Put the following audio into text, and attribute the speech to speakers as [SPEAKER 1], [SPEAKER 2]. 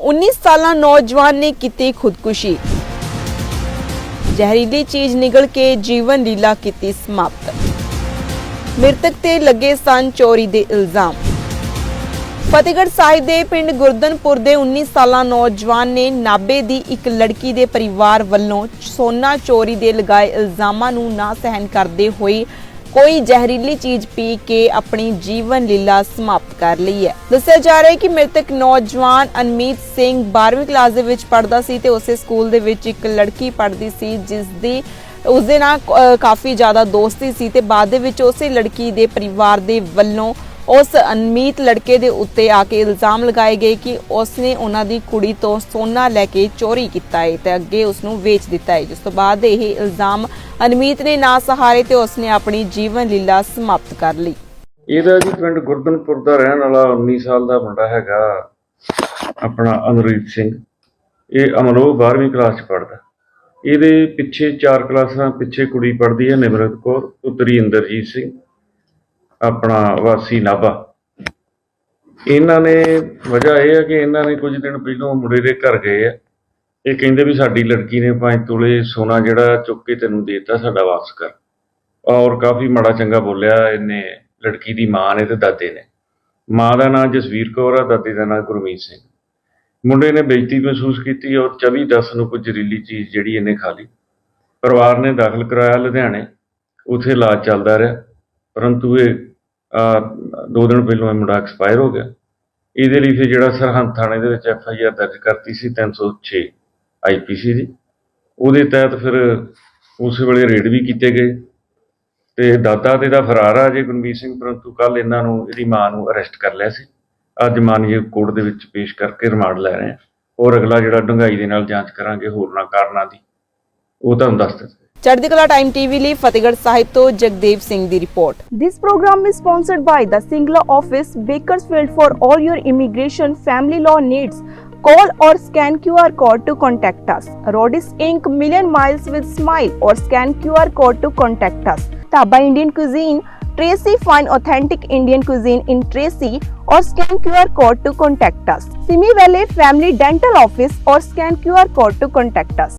[SPEAKER 1] 19 ਸਾਲਾ ਨੌਜਵਾਨ ਨੇ ਕੀਤੀ ਖੁਦਕੁਸ਼ੀ। ਜ਼ਹਿਰੀਲੀ ਚੀਜ਼ ਨਿਗਲ ਕੇ ਜੀਵਨ ਲੀਲਾ ਕੀਤੀ ਸਮਾਪਤ। ਮ੍ਰਿਤਕ ਤੇ ਲੱਗੇ ਸਨ ਚੋਰੀ ਦੇ ਇਲਜ਼ਾਮ। ਫਤਿਹਗੜ੍ਹ ਸਾਹਿਬ ਦੇ ਪਿੰਡ ਗੁਰਦਨਪੁਰ ਦੇ 19 ਸਾਲਾ ਨੌਜਵਾਨ ਨੇ ਨਾਬੇ ਦੀ ਇੱਕ ਲੜਕੀ ਦੇ ਪਰਿਵਾਰ ਵੱਲੋਂ ਸੋਨਾ ਚੋਰੀ ਦੇ ਲਗਾਏ ਇਲਜ਼ਾਮਾਂ ਨੂੰ ਨਾ ਸਹਿਣ ਕਰਦੇ ਹੋਏ ਕੋਈ ਜ਼ਹਿਰੀਲੀ ਚੀਜ਼ ਪੀ ਕੇ ਆਪਣੀ ਜੀਵਨ ਲੀਲਾ ਸਮਾਪਤ ਕਰ ਲਈ ਹੈ। ਦੱਸਿਆ ਜਾ ਰਿਹਾ ਹੈ ਕਿ ਮ੍ਰਿਤਕ ਨੌਜਵਾਨ ਅਨਮੀਤ ਸਿੰਘ 12ਵੀਂ ਕਲਾਸ ਦੇ ਵਿੱਚ ਪੜ੍ਹਦਾ ਸੀ ਤੇ ਉਸੇ ਸਕੂਲ ਦੇ ਵਿੱਚ ਇੱਕ ਲੜਕੀ ਪੜ੍ਹਦੀ ਸੀ, ਜਿਸ ਦੀ ਉਸ ਦੇ ਨਾਲ ਕਾਫੀ ਜ਼ਿਆਦਾ ਦੋਸਤੀ ਸੀ ਤੇ ਬਾਅਦ ਦੇ ਵਿੱਚ ਉਸੇ ਲੜਕੀ ਦੇ ਪਰਿਵਾਰ ਦੇ ਵੱਲੋਂ ਉਸ ਅਨਮੀਤ ਲੜਕੇ ਦੇ ਉੱਤੇ ਆ ਕੇ ਇਲਜ਼ਾਮ ਲਗਾਏ ਗਏ ਕਿ ਉਸਨੇ ਉਹਨਾਂ ਦੀ ਕੁੜੀ ਤੋਂ ਸੋਨਾ ਲੈ ਕੇ ਚੋਰੀ ਕੀਤਾ ਹੈ ਤੇ ਅੱਗੇ ਉਸ ਨੂੰ ਵੇਚ ਦਿੱਤਾ ਹੈ। ਜਿਸ ਤੋਂ ਬਾਅਦ ਇਹ ਇਲਜ਼ਾਮ ਅਨਮੀਤ ਨੇ ਨਾ ਸਹਾਰੇ ਤੇ ਉਸਨੇ ਆਪਣੀ ਜੀਵਨ ਲੀਲਾ ਸਮਾਪਤ ਕਰ ਲਈ।
[SPEAKER 2] ਇਹਦਾ ਜੀ ਪਿੰਡ ਗੁਰਦਨਪੁਰ ਦਾ ਰਹਿਣ ਵਾਲਾ 19 ਸਾਲ ਦਾ ਮੁੰਡਾ ਹੈਗਾ, ਆਪਣਾ ਅਮਰਜੀਤ ਸਿੰਘ। ਇਹ ਅਮਰੋ 12ਵੀਂ ਕਲਾਸ ਚ ਪੜਦਾ ਇਹਦੇ ਪਿੱਛੇ ਚਾਰ ਕਲਾਸਾਂ ਪਿੱਛੇ ਕੁੜੀ ਪੜਦੀ ਹੈ ਨਿਮਰਤ ਕੌਰ, ਪੁੱਤਰੀ ਇੰਦਰਜੀਤ ਸਿੰਘ। ਆਪਣਾ ਵਾਸੀ ਨਾਭਾ। ਇਹਨਾਂ ਨੇ ਵਜ੍ਹਾ ਇਹ ਹੈ ਕਿ ਇਹਨਾਂ ਨੇ ਕੁਝ ਦਿਨ ਪਹਿਲਾਂ ਮੁੰਡੇ ਦੇ ਘਰ ਗਏ ਆ। ਇਹ ਕਹਿੰਦੇ ਵੀ ਸਾਡੀ ਲੜਕੀ ਨੇ 5 ਤੋਲੇ ਸੋਨਾ ਜਿਹੜਾ ਚੁੱਕ ਕੇ ਤੈਨੂੰ ਦੇਤਾ ਸਾਡਾ ਵਾਪਸ ਕਰ। ਔਰ ਕਾਫੀ ਮਾੜਾ ਚੰਗਾ ਬੋਲਿਆ ਇਹਨੇ, ਲੜਕੀ ਦੀ ਮਾਂ ਨੇ ਤੇ ਦਾਦੇ ਨੇ। ਮਾਂ ਦਾ ਨਾਮ ਜਸਵੀਰ ਕੌਰ ਆ, ਦਾਦੇ ਦਾ ਨਾਮ ਗੁਰਮੀਤ ਸਿੰਘ। ਮੁੰਡੇ ਨੇ ਬੇਇੱਜ਼ਤੀ ਮਹਿਸੂਸ ਕੀਤੀ ਔਰ 24 ਦਸ ਨੂੰ ਕੋਈ ਜ਼ਹਿਰੀਲੀ ਚੀਜ਼ ਜਿਹੜੀ ਇਹਨੇ ਖਾ ਲਈ। ਪਰਿਵਾਰ ਨੇ ਦਾਖਲ ਕਰਾਇਆ ਲੁਧਿਆਣੇ। ਉਥੇ ਇਲਾਜ ਚੱਲਦਾ ਰਿਹਾ। ਪਰੰਤੂ ਇਹ ਦੋ ਦਿਨ ਪਹਿਲਾਂ ਇਹ ਮੁੰਡਾ ਐਕਸਪਾਇਰ ਹੋ ਗਿਆ। ਇਹਦੇ ਲਈ ਫਿਰ ਜਿਹੜਾ ਸਰਹੰਦ ਥਾਣੇ ਦੇ ਵਿੱਚ ਐਫ ਆਈ ਆਰ ਦਰਜ ਕਰਤੀ ਸੀ 306 ਆਈਪੀਸੀ ਦੀ। ਉਹਦੇ ਤਹਿਤ ਫਿਰ ਉਸ ਵੇਲੇ ਰੇਡ ਵੀ ਕੀਤੇ ਗਏ। ਤੇ ਦਾਦਾ ਤੇ ਦਾ ਫਰਾਰ ਆ ਜੇ ਗੁਰਮੀਤ ਸਿੰਘ, ਪਰੰਤੂ ਕੱਲ ਇਹਨਾਂ ਨੂੰ, ਇਹਦੀ ਮਾਂ ਨੂੰ ਅਰੈਸਟ ਕਰ ਲਿਆ ਸੀ। ਅੱਜ ਮਾਨਯੋਗ ਕੋਰਟ ਦੇ ਵਿੱਚ ਪੇਸ਼ ਕਰਕੇ ਰਿਮਾਂਡ ਲੈ ਰਹੇ ਆ ਔਰ ਅਗਲਾ ਜਿਹੜਾ ਡੂੰਘਾਈ ਦੇ ਨਾਲ ਜਾਂਚ ਕਰਾਂਗੇ ਹੋਰਨਾਂ ਕਾਰਨਾਂ ਦੀ, ਉਹ ਤੁਹਾਨੂੰ ਦੱਸ ਦਿੱਤਾ
[SPEAKER 1] ਚੜ੍ਹਦੀ ਕਲਾ ਟਾਈਮ ਟੀਵੀ ਲਈ ਫਤਿਹਗੜ੍ਹ ਸਾਹਿਬ ਤੋਂ ਜਗਦੇਵ ਸਿੰਘ ਦੀ report
[SPEAKER 3] This program is sponsored by the Singla Office, Bakersfield for all your immigration family law needs. Call or scan QR code to contact us. Rodis Inc. Million Miles with Smile or scan QR code to contact us. Taba Indian Cuisine, Tracy find authentic Indian cuisine in Tracy or scan QR code to contact us. Simi Valley Family Dental Office or scan QR code to contact us.